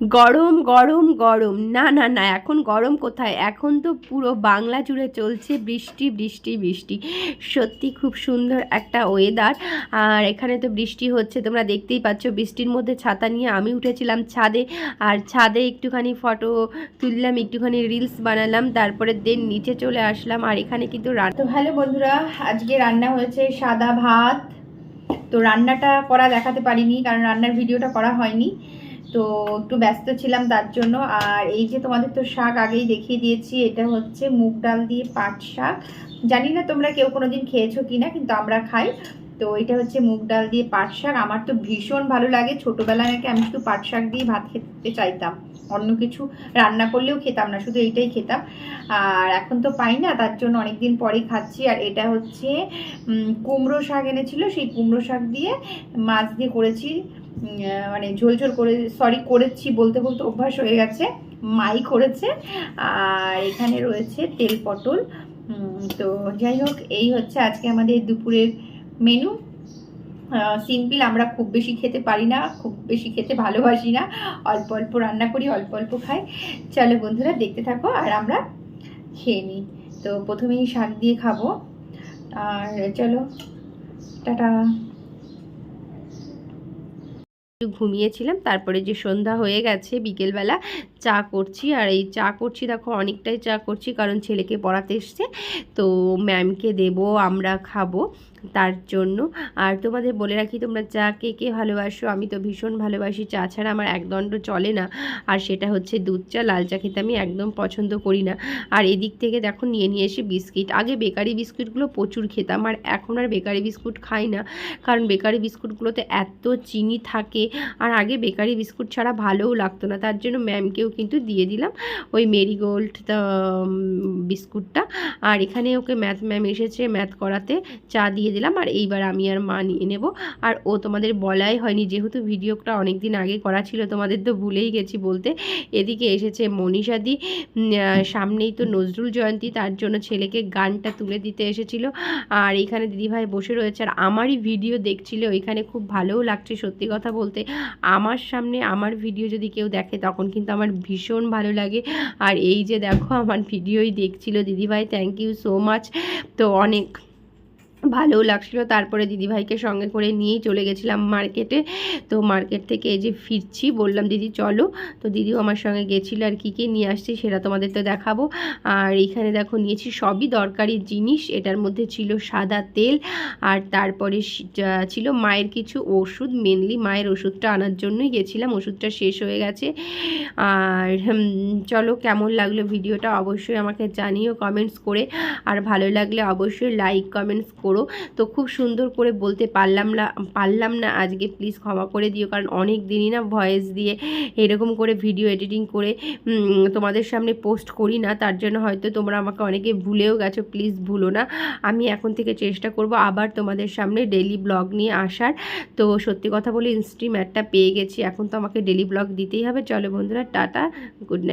গরম গরম গরম। না না না, এখন গরম কোথায়? এখন তো পুরো বাংলা জুড়ে চলছে বৃষ্টি বৃষ্টি বৃষ্টি। সত্যি খুব সুন্দর একটা ওয়েদার আর এখানে তো বৃষ্টি হচ্ছে, তোমরা দেখতেই পাচ্ছ বৃষ্টির মধ্যে ছাতা নিয়ে আমি উঠেছিলাম ছাদে। আর ছাদে একটুখানি ফটো তুললাম, একটুখানি রিলস বানালাম তারপরে দেন নিচে চলে আসলাম। আর এখানে কিন্তু তো হ্যালো বন্ধুরা, আজকে রান্না হয়েছে সাদা ভাত। তো রান্নাটা করা দেখাতে পারিনি, কারণ রান্নার ভিডিওটা করা হয়নি। তো একটু ব্যস্ত ছিলাম তার জন্য। আর এই যে তোমাদের তো শাক আগেই দেখিয়ে দিয়েছি, এটা হচ্ছে মুগ ডাল দিয়ে পাট শাক। জানি না তোমরা কেউ কোনো দিন খেয়েছো কি না কিন্তু আমরা খাই। তো এটা হচ্ছে মুগ ডাল দিয়ে পাট শাক। আমার তো ভীষণ ভালো লাগে। ছোটোবেলায় নাকি আমি শুধু পাট শাক দিয়ে ভাত খেতে চাইতাম। অন্য কিছু রান্না করলেও খেতাম না, শুধু এইটাই খেতাম। আর এখন তো পাই না, তার জন্য অনেক দিন পরেই খাচ্ছি। আর এটা হচ্ছে কুমড়ো শাক এনেছিল, সেই কুমড়ো শাক দিয়ে মাছ দিয়ে করেছি। মানে ঝোল ঝোল করে সরি করেছি বলতে বলতে অভ্যাস হয়ে গেছে। মাই করেছে। আর এখানে রয়েছে তেল পটল। তো যাই হোক, এই হচ্ছে আজকে আমাদের দুপুরের মেনু সিম্পল আমরা খুব বেশি খেতে পারি না, খুব বেশি খেতে ভালোবাসি না। অল্প অল্প রান্না করি, অল্প অল্প খাই। চলো বন্ধুরা, দেখতে থাকো আর আমরা খেয়ে নিই। তো প্রথমেই শাক দিয়ে খাব। আর চলো, টাটা। একটু ঘুমিয়েছিলাম, তারপরে যে সন্ধ্যা হয়ে গেছে বিকেলবেলা চা করছি। আর এই চা করছি, দেখো অনেকটাই চা করছি, কারণ ছেলেকে পড়াতে এসছে। তো ম্যামকে দেব, আমরা খাব। তার জন্য। আর তোমাদের বলে রাখি, তোমরা চা কে কে ভালোবাসো, আমি তো ভীষণ ভালোবাসি। চা ছাড়া আমার একদণ্ড চলে না। আর সেটা হচ্ছে দুধ চা, লাল চা খেতে আমি একদম পছন্দ করি না। আর এদিক থেকে দেখো, নিয়ে নিয়ে এসে বিস্কিট। আগে বেকারি বিস্কুটগুলো প্রচুর খেতাম, আর এখন আর বেকারি বিস্কুট খাই না। কারণ বেকারি বিস্কুটগুলোতে এত চিনি থাকে, আর আগে বেকারি বিস্কুট ছাড়া ভালোও লাগতো না। তার জন্য ম্যামকেও কিন্তু দিয়ে দিলাম ওই মেরিগোল্ড বিস্কুটটা। আর এখানে ওকে ম্যাথ, ম্যাম এসেছে ম্যাথ করাতে। চা দিয়ে দিলাম আর এইবার আমি আর মা নিয়ে নেব। আর ও তোমাদের বলাই হয়নি, যেহেতু ভিডিওটা অনেক দিন আগে করা ছিল, তোমাদের তো ভুলেই গেছি বলতে। এদিকে এসেছে মনীষাদি সামনেই তো নজরুল জয়ন্তী, তার জন্য ছেলেকে গানটা তুলে দিতে এসেছিল। আর এখানে দিদিভাই বসে রয়েছে, আর আমারই ভিডিও দেখছিল ওইখানে খুব ভালোও লাগছে সত্যি কথা বলতে। আমার সামনে আমার ভিডিও যদি কেউ দেখে, তখন কিন্তু আমার ভীষণ ভালো লাগে। আর এই যে দেখো, আমার ভিডিওই দেখছিল দিদিভাই থ্যাংক ইউ সো মাচ তো অনেক ভালোও লাগছিল। তারপরে দিদিভাইকে সঙ্গে করে নিয়েই চলে গেছিলাম মার্কেটে। তো মার্কেট থেকে এই যে ফিরছি, বললাম, দিদি, চলো। তো দিদিও আমার সঙ্গে গেছিল আর কী কী নিয়ে আসছি সেটা তোমাদের তো দেখাবো। আর এইখানে দেখো, নিয়েছি সবই দরকারি জিনিস। এটার মধ্যে ছিল সাদা তেল আর তারপরে ছিল মায়ের কিছু ওষুধ। মেনলি মায়ের ওষুধটা আনার জন্যই গেছিলাম। ওষুধটা শেষ হয়ে গেছে। আর চলো, কেমন লাগল ভিডিওটা অবশ্যই আমাকে জানিও কমেন্টস করে। আর ভালো লাগলে অবশ্যই লাইক, কমেন্টস করো তো খুব সুন্দর করে বলতে পারলাম না পারলাম না আজকে প্লিজ ক্ষমা করে দিও, কারণ অনেক দিনই না ভয়েস দিয়ে এরকম করে ভিডিও এডিটিং করে তোমাদের সামনে পোস্ট করি না, তার জন্য হয়তো তোমরা আমাকে অনেকে ভুলেও গেছো প্লিজ ভুলো না। আমি এখন থেকে চেষ্টা করব আবার তোমাদের সামনে ডেলি ব্লগ নিয়ে আসার। তো সত্যি কথা বলে ইনস্ট্রিম একটা পেয়ে গেছি, এখন তো আমাকে ডেলি ব্লগ দিতেই হবে। চলো বন্ধুরা, টাটা গুড নাইট